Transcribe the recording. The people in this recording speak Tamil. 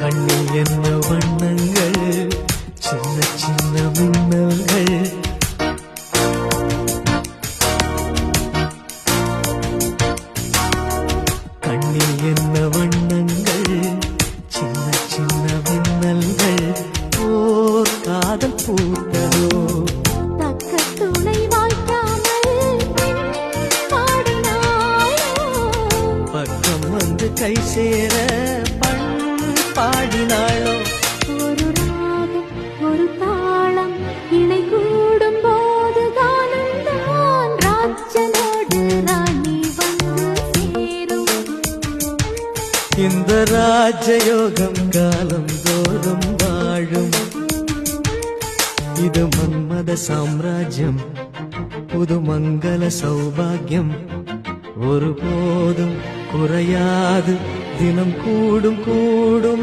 கண்ணில் என்ன வண்ணங்கள்? சின்ன சின்ன மின்னல்கள். கண்ணில் என்ன வண்ணங்கள்? சின்ன சின்ன மின்னல்கள். ஓர் காதல் பூத்ததோ? பக்கம் வந்து கை சேர பாடினாளோ ஒரு ராகம் ஒரு தாளம் இணை கூடும் போது காலம் தான் ராஜனோடு ராணி வந்து சேரும். இந்த ராஜயோகம் காலம் தோறும் வாழும். இது மன்மத சாம்ராஜ்யம் புது மங்கள சௌபாகியம். ஒருபோதும் குறையாது தினம் கூடும் கூடும்.